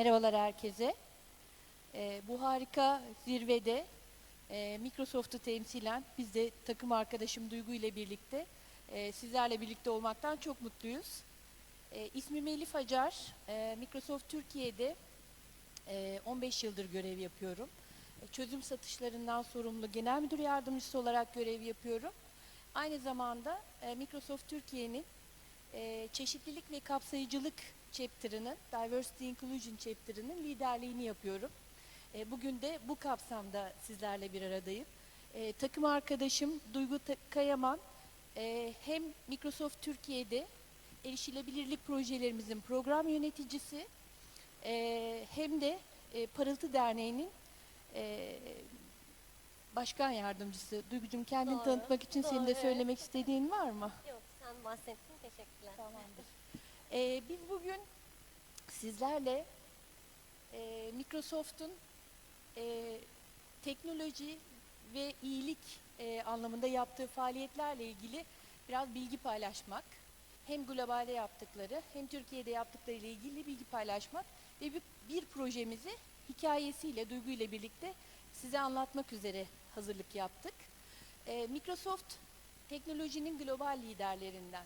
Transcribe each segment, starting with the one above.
Merhabalar herkese. Ee, bu harika zirvede e, Microsoft'u temsilen biz de takım arkadaşım Duygu ile birlikte e, sizlerle birlikte olmaktan çok mutluyuz. E, ismim Elif Acar. E, Microsoft Türkiye'de e, 15 yıldır görev yapıyorum. E, çözüm satışlarından sorumlu genel müdür yardımcısı olarak görev yapıyorum. Aynı zamanda e, Microsoft Türkiye'nin e, çeşitlilik ve kapsayıcılık chapter'ının, Diversity Inclusion chapter'ının liderliğini yapıyorum. E, bugün de bu kapsamda sizlerle bir aradayım. E, takım arkadaşım Duygu Kayaman e, hem Microsoft Türkiye'de erişilebilirlik projelerimizin program yöneticisi e, hem de e, Parıltı Derneği'nin e, başkan yardımcısı. Duygucuğum kendini Doğru, tanıtmak için senin doğru, de evet. söylemek istediğin var mı? Yok sen bahsettin teşekkürler. Tamamdır. Ee, biz bugün sizlerle e, Microsoft'un e, teknoloji ve iyilik e, anlamında yaptığı faaliyetlerle ilgili biraz bilgi paylaşmak, hem globalde yaptıkları hem Türkiye'de yaptıkları ile ilgili bilgi paylaşmak ve bir, bir projemizi hikayesiyle, Duygu ile birlikte size anlatmak üzere hazırlık yaptık. E, Microsoft teknolojinin global liderlerinden.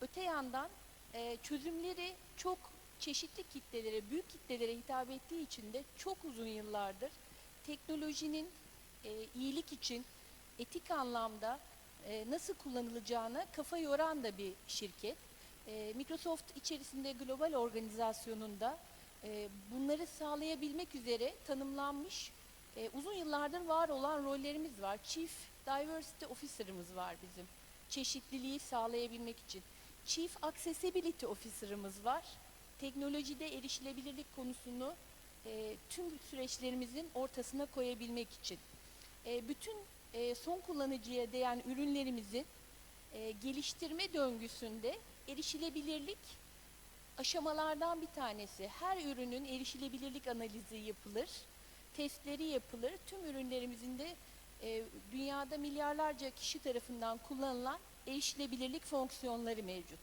Öte yandan e, çözümleri çok çeşitli kitlelere, büyük kitlelere hitap ettiği için de çok uzun yıllardır teknolojinin e, iyilik için etik anlamda e, nasıl kullanılacağına kafa yoran da bir şirket. E, Microsoft içerisinde global organizasyonunda e, bunları sağlayabilmek üzere tanımlanmış e, uzun yıllardır var olan rollerimiz var. Chief Diversity Officer'ımız var bizim. Çeşitliliği sağlayabilmek için. Chief Accessibility Officer'ımız var. Teknolojide erişilebilirlik konusunu e, tüm süreçlerimizin ortasına koyabilmek için. E, bütün e, son kullanıcıya değen ürünlerimizin e, geliştirme döngüsünde erişilebilirlik aşamalardan bir tanesi. Her ürünün erişilebilirlik analizi yapılır, testleri yapılır. Tüm ürünlerimizin de e, dünyada milyarlarca kişi tarafından kullanılan erişilebilirlik fonksiyonları mevcut.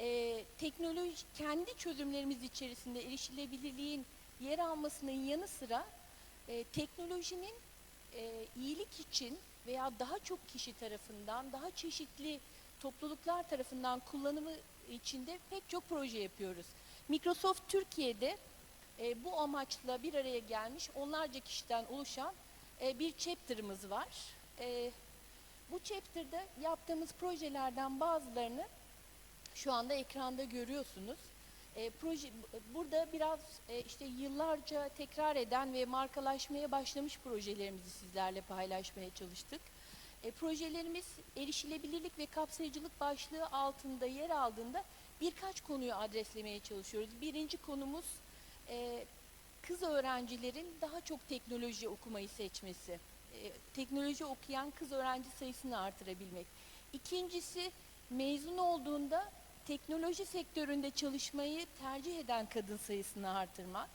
E, teknoloji kendi çözümlerimiz içerisinde erişilebilirliğin yer almasının yanı sıra e, teknolojinin e, iyilik için veya daha çok kişi tarafından, daha çeşitli topluluklar tarafından kullanımı içinde pek çok proje yapıyoruz. Microsoft Türkiye'de e, bu amaçla bir araya gelmiş onlarca kişiden oluşan e, bir chapter'ımız var. E, bu chapter'da yaptığımız projelerden bazılarını şu anda ekranda görüyorsunuz. E, proje burada biraz e, işte yıllarca tekrar eden ve markalaşmaya başlamış projelerimizi sizlerle paylaşmaya çalıştık. E, projelerimiz erişilebilirlik ve kapsayıcılık başlığı altında yer aldığında birkaç konuyu adreslemeye çalışıyoruz. Birinci konumuz e, kız öğrencilerin daha çok teknoloji okumayı seçmesi. E, teknoloji okuyan kız öğrenci sayısını artırabilmek. İkincisi mezun olduğunda teknoloji sektöründe çalışmayı tercih eden kadın sayısını artırmak.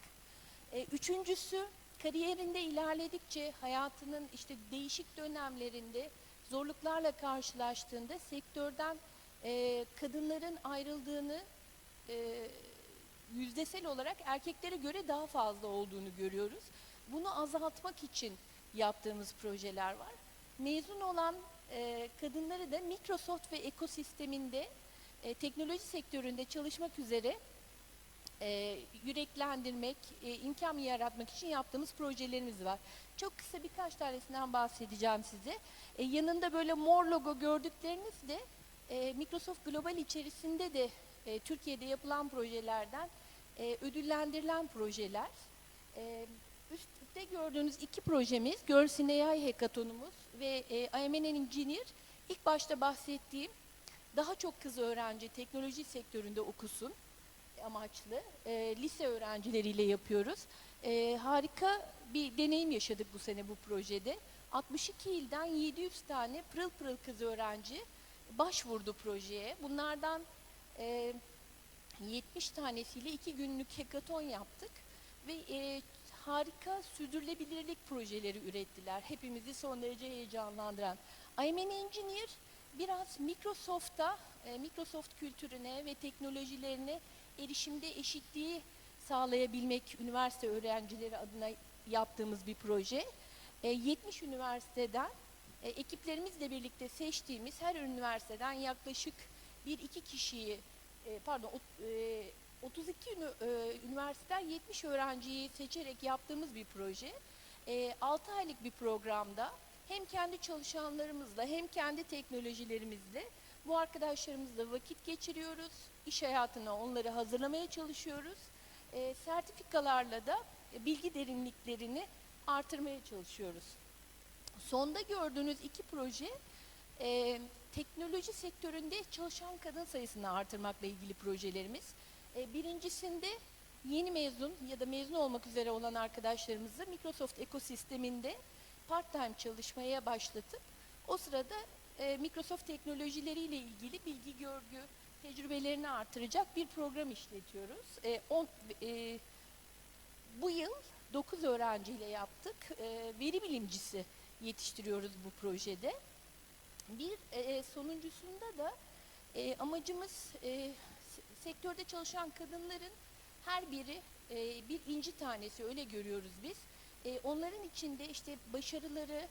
E, üçüncüsü kariyerinde ilerledikçe hayatının işte değişik dönemlerinde zorluklarla karşılaştığında sektörden e, kadınların ayrıldığını e, yüzdesel olarak erkeklere göre daha fazla olduğunu görüyoruz. Bunu azaltmak için yaptığımız projeler var. Mezun olan e, kadınları da Microsoft ve ekosisteminde e, teknoloji sektöründe çalışmak üzere e, yüreklendirmek, e, imkan yaratmak için yaptığımız projelerimiz var. Çok kısa birkaç tanesinden bahsedeceğim size. E, yanında böyle mor logo gördükleriniz de e, Microsoft Global içerisinde de e, Türkiye'de yapılan projelerden e, ödüllendirilen projeler. E, üstte gördüğünüz iki projemiz, Girls in AI Hackathon'umuz ve e, IMN Engineer ilk başta bahsettiğim daha çok kız öğrenci teknoloji sektöründe okusun amaçlı e, lise öğrencileriyle yapıyoruz. E, harika bir deneyim yaşadık bu sene bu projede. 62 ilden 700 tane pırıl pırıl kız öğrenci başvurdu projeye. Bunlardan e, 70 tanesiyle iki günlük hackathon yaptık ve e, harika sürdürülebilirlik projeleri ürettiler. Hepimizi son derece heyecanlandıran. I'm an engineer biraz Microsoft'ta, e, Microsoft kültürüne ve teknolojilerine erişimde eşitliği sağlayabilmek üniversite öğrencileri adına yaptığımız bir proje. E, 70 üniversiteden e, ekiplerimizle birlikte seçtiğimiz her üniversiteden yaklaşık bir iki kişiyi e, pardon e, 32 ünü- e, üniversiteden 70 öğrenciyi seçerek yaptığımız bir proje. 6 aylık bir programda hem kendi çalışanlarımızla hem kendi teknolojilerimizle bu arkadaşlarımızla vakit geçiriyoruz. İş hayatına onları hazırlamaya çalışıyoruz. E, sertifikalarla da e, bilgi derinliklerini artırmaya çalışıyoruz. Sonda gördüğünüz iki proje e, teknoloji sektöründe çalışan kadın sayısını artırmakla ilgili projelerimiz. E, birincisinde yeni mezun ya da mezun olmak üzere olan arkadaşlarımızı Microsoft ekosisteminde part-time çalışmaya başlatıp o sırada e, Microsoft teknolojileriyle ilgili bilgi görgü tecrübelerini artıracak bir program işletiyoruz. E, on, e, bu yıl 9 öğrenciyle yaptık. E, veri bilimcisi yetiştiriyoruz bu projede. Bir e, sonuncusunda da e, amacımız e, sektörde çalışan kadınların her biri e, bir inci tanesi öyle görüyoruz biz. E, onların içinde işte başarıları,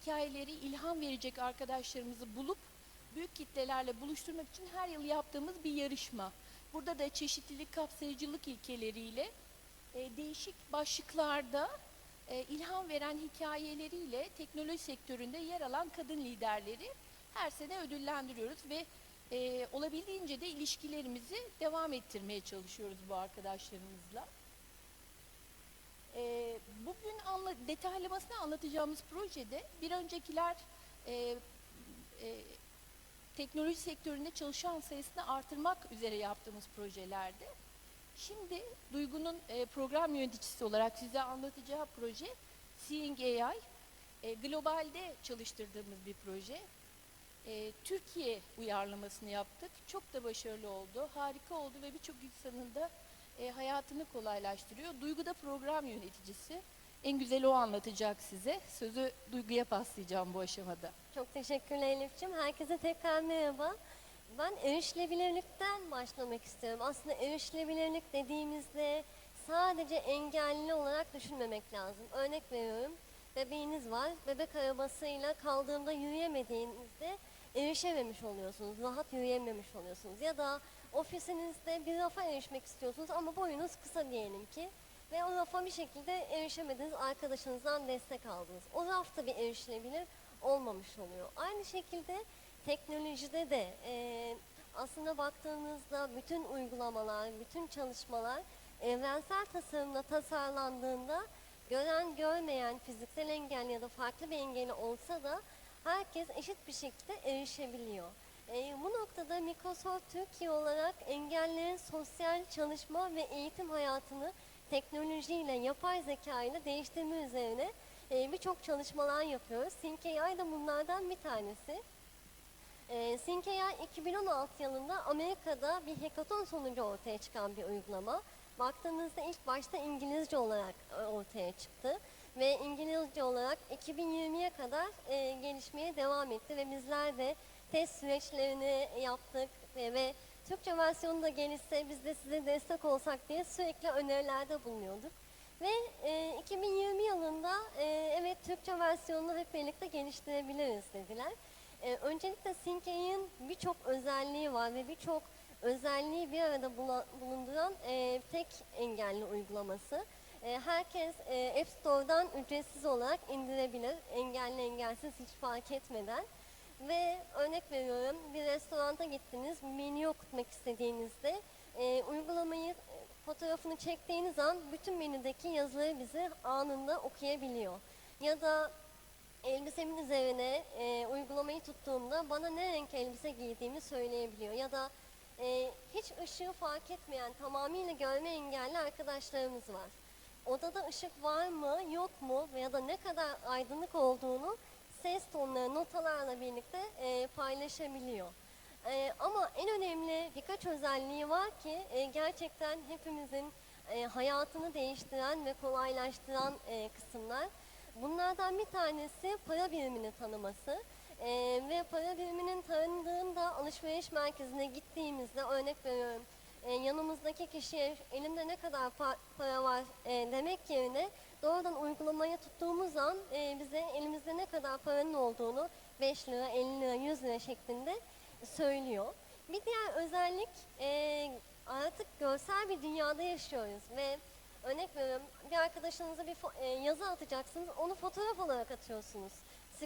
hikayeleri ilham verecek arkadaşlarımızı bulup büyük kitlelerle buluşturmak için her yıl yaptığımız bir yarışma. Burada da çeşitlilik, kapsayıcılık ilkeleriyle e, değişik başlıklarda e, ilham veren hikayeleriyle teknoloji sektöründe yer alan kadın liderleri her sene ödüllendiriyoruz ve e, olabildiğince de ilişkilerimizi devam ettirmeye çalışıyoruz bu arkadaşlarımızla. E, bugün anla, detaylamasını anlatacağımız projede bir öncekiler e, e, teknoloji sektöründe çalışan sayısını artırmak üzere yaptığımız projelerde. Şimdi Duygu'nun e, program yöneticisi olarak size anlatacağı proje Seeing AI. E, globalde çalıştırdığımız bir proje. E, Türkiye uyarlamasını yaptık. Çok da başarılı oldu. Harika oldu ve birçok insanın da e, hayatını kolaylaştırıyor. Duygu da program yöneticisi. En güzel o anlatacak size. Sözü Duygu'ya paslayacağım bu aşamada. Çok teşekkürler Elif'ciğim. Herkese tekrar merhaba. Ben erişilebilirlikten başlamak istiyorum. Aslında erişilebilirlik dediğimizde sadece engelli olarak düşünmemek lazım. Örnek veriyorum. Bebeğiniz var. Bebek arabasıyla kaldığında yürüyemediğinizde erişememiş oluyorsunuz. Rahat yürüyememiş oluyorsunuz. Ya da ofisinizde bir rafa erişmek istiyorsunuz ama boyunuz kısa diyelim ki. Ve o rafa bir şekilde erişemediniz, arkadaşınızdan destek aldınız. O rafta bir erişilebilir olmamış oluyor. Aynı şekilde teknolojide de e, aslında baktığınızda bütün uygulamalar, bütün çalışmalar evrensel tasarımla tasarlandığında gören görmeyen fiziksel engel ya da farklı bir engeli olsa da herkes eşit bir şekilde erişebiliyor. E, bu noktada Microsoft Türkiye olarak engellerin sosyal çalışma ve eğitim hayatını teknolojiyle, yapay zeka ile değiştirme üzerine e, birçok çalışmalar yapıyoruz. SyncAI da bunlardan bir tanesi. E, SyncAI 2016 yılında Amerika'da bir hackathon sonucu ortaya çıkan bir uygulama. Baktığınızda ilk başta İngilizce olarak e, ortaya çıktı ve İngilizce olarak 2020'ye kadar e, gelişmeye devam etti ve bizler de test süreçlerini yaptık ve, ve Türkçe versiyonu da gelirse biz de size destek olsak diye sürekli önerilerde bulunuyorduk. Ve e, 2020 yılında e, evet Türkçe versiyonunu hep birlikte geliştirebiliriz dediler. E, öncelikle SyncAI'nin birçok özelliği var ve birçok özelliği bir arada bulunduran e, tek engelli uygulaması. E, herkes e, App Store'dan ücretsiz olarak indirebilir, engelli engelsiz hiç fark etmeden. Ve örnek veriyorum bir restoranta gittiniz, menü okutmak istediğinizde e, uygulamayı e, fotoğrafını çektiğiniz an bütün menüdeki yazıları bize anında okuyabiliyor. Ya da elbisemin üzerine e, uygulamayı tuttuğumda bana ne renk elbise giydiğimi söyleyebiliyor. Ya da e, hiç ışığı fark etmeyen tamamıyla görme engelli arkadaşlarımız var. Odada ışık var mı yok mu veya da ne kadar aydınlık olduğunu ses tonları notalarla birlikte e, paylaşabiliyor. E, ama en önemli birkaç özelliği var ki e, gerçekten hepimizin e, hayatını değiştiren ve kolaylaştıran e, kısımlar. Bunlardan bir tanesi para birimini tanıması. Ee, ve para biriminin tanındığında alışveriş merkezine gittiğimizde örnek veriyorum e, yanımızdaki kişiye elimde ne kadar pa- para var e, demek yerine doğrudan uygulamaya tuttuğumuz an e, bize elimizde ne kadar paranın olduğunu 5 lira, 50 lira, 100 lira şeklinde söylüyor. Bir diğer özellik e, artık görsel bir dünyada yaşıyoruz ve örnek veriyorum bir arkadaşınıza bir e, yazı atacaksınız onu fotoğraf olarak atıyorsunuz.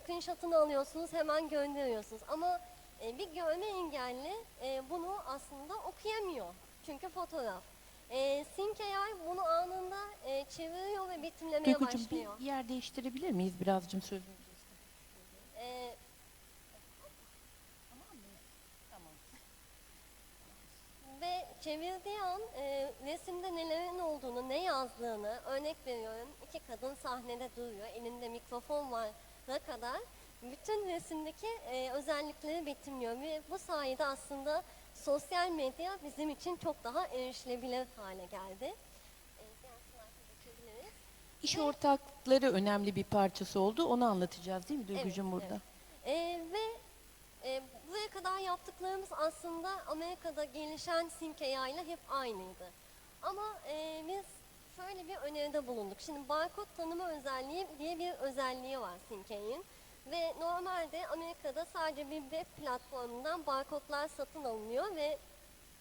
Screenshot'ını alıyorsunuz hemen gönderiyorsunuz ama e, bir görme engelli e, bunu aslında okuyamıyor çünkü fotoğraf. E, SyncAI bunu anında e, çeviriyor ve betimlemeye Duygucuğum başlıyor. bir yer değiştirebilir miyiz birazcığım sözünüzü? E, Ve çevirdiği an e, resimde nelerin olduğunu, ne yazdığını örnek veriyorum. iki kadın sahnede duruyor, elinde mikrofon var ne kadar bütün resimdeki e, özellikleri betimliyor ve bu sayede aslında sosyal medya bizim için çok daha erişilebilir hale geldi. E. İş ortakları önemli bir parçası oldu. Onu anlatacağız değil mi Duygucuğum Evet, burada? E, ve e, buraya kadar yaptıklarımız aslında Amerika'da gelişen SyncAI ile hep aynıydı. Ama e, biz şöyle bir öneride bulunduk. Şimdi barkod tanıma özelliği diye bir özelliği var SyncAI'nin. Ve normalde Amerika'da sadece bir web platformundan barkodlar satın alınıyor ve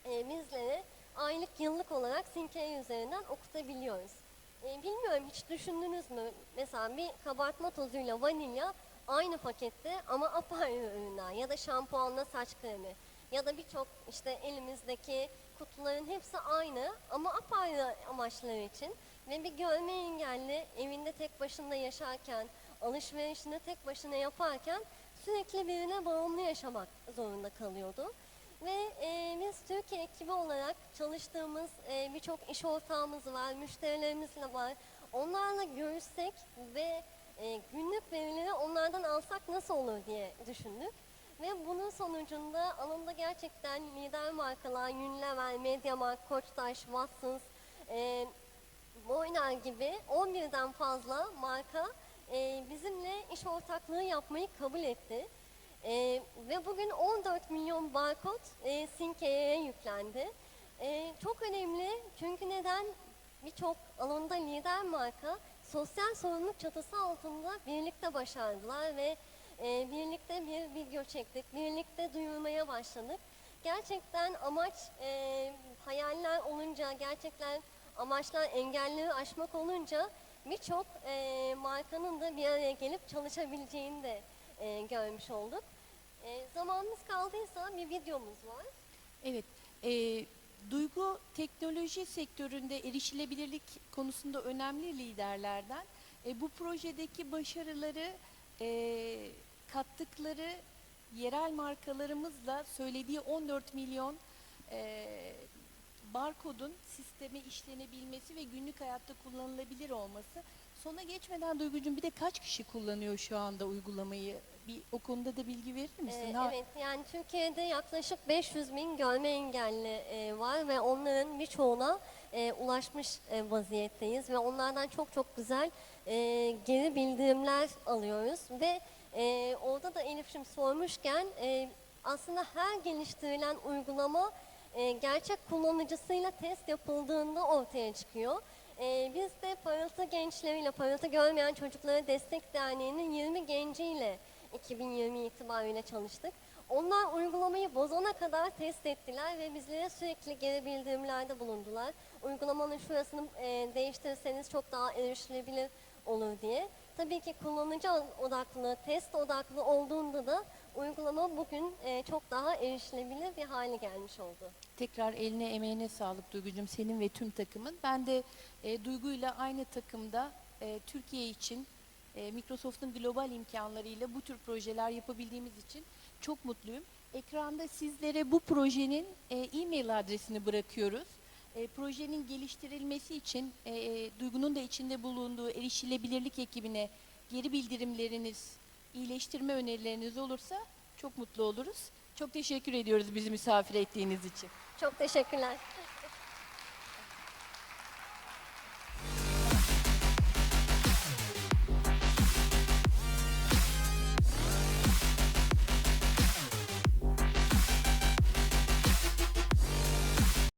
e, bizlere aylık yıllık olarak SyncAI üzerinden okutabiliyoruz. E, bilmiyorum hiç düşündünüz mü? Mesela bir kabartma tozuyla vanilya aynı pakette ama apayrı ürünler ya da şampuanla saç kremi ya da birçok işte elimizdeki kutuların hepsi aynı ama apayrı amaçlar için ve bir görme engelli evinde tek başına yaşarken alışverişini tek başına yaparken sürekli birine bağımlı yaşamak zorunda kalıyordu. Ve e, biz Türkiye ekibi olarak çalıştığımız e, birçok iş ortağımız var, müşterilerimiz var. Onlarla görüşsek ve e, günlük verileri onlardan alsak nasıl olur diye düşündük. Ve bunun sonucunda alanında gerçekten lider markalar, Unilever, Mediamarkt, Koçtaş, Watsons, e, Boyner gibi 11'den fazla marka e, bizimle iş ortaklığı yapmayı kabul etti. E, ve bugün 14 milyon barkod e, SyncAI'ye yüklendi. E, çok önemli çünkü neden birçok alanda lider marka sosyal sorumluluk çatısı altında birlikte başardılar ve e, birlikte bir video çektik, birlikte duyurmaya başladık. Gerçekten amaç e, hayaller olunca, gerçekten amaçlar engelleri aşmak olunca birçok e, markanın da bir araya gelip çalışabileceğini de e, görmüş olduk. E, zamanımız kaldıysa bir videomuz var. Evet. e, Duygu teknoloji sektöründe erişilebilirlik konusunda önemli liderlerden. E, bu projedeki başarıları e, kattıkları yerel markalarımızla söylediği 14 milyon e, barkodun sisteme işlenebilmesi ve günlük hayatta kullanılabilir olması. Sona geçmeden Duygucuğum bir de kaç kişi kullanıyor şu anda uygulamayı? Bir o konuda da bilgi verir misin? Ee, evet yani Türkiye'de yaklaşık 500 bin görme engelli e, var ve onların birçoğuna e, ulaşmış e, vaziyetteyiz ve onlardan çok çok güzel e, geri bildirimler alıyoruz ve e, orada da Elif'ciğim sormuşken e, aslında her geliştirilen uygulama e, gerçek kullanıcısıyla test yapıldığında ortaya çıkıyor. E, biz de Parıltı Gençleriyle, Parıltı Görmeyen Çocuklara Destek Derneği'nin 20 genciyle 2020 itibariyle çalıştık. Onlar uygulamayı bozana kadar test ettiler ve bizlere sürekli geri bildirimlerde bulundular. Uygulamanın şurasını e, değiştirirseniz çok daha erişilebilir olur diye. Tabii ki kullanıcı odaklı, test odaklı olduğunda da uygulama bugün e, çok daha erişilebilir bir hale gelmiş oldu. Tekrar eline emeğine sağlık Duygucuğum senin ve tüm takımın. Ben de e, Duygu'yla aynı takımda e, Türkiye için e, Microsoft'un global imkanlarıyla bu tür projeler yapabildiğimiz için çok mutluyum. Ekranda sizlere bu projenin e, e-mail adresini bırakıyoruz. E, projenin geliştirilmesi için e, e, Duygu'nun da içinde bulunduğu erişilebilirlik ekibine geri bildirimleriniz, iyileştirme önerileriniz olursa çok mutlu oluruz. Çok teşekkür ediyoruz bizi misafir ettiğiniz için. Çok teşekkürler.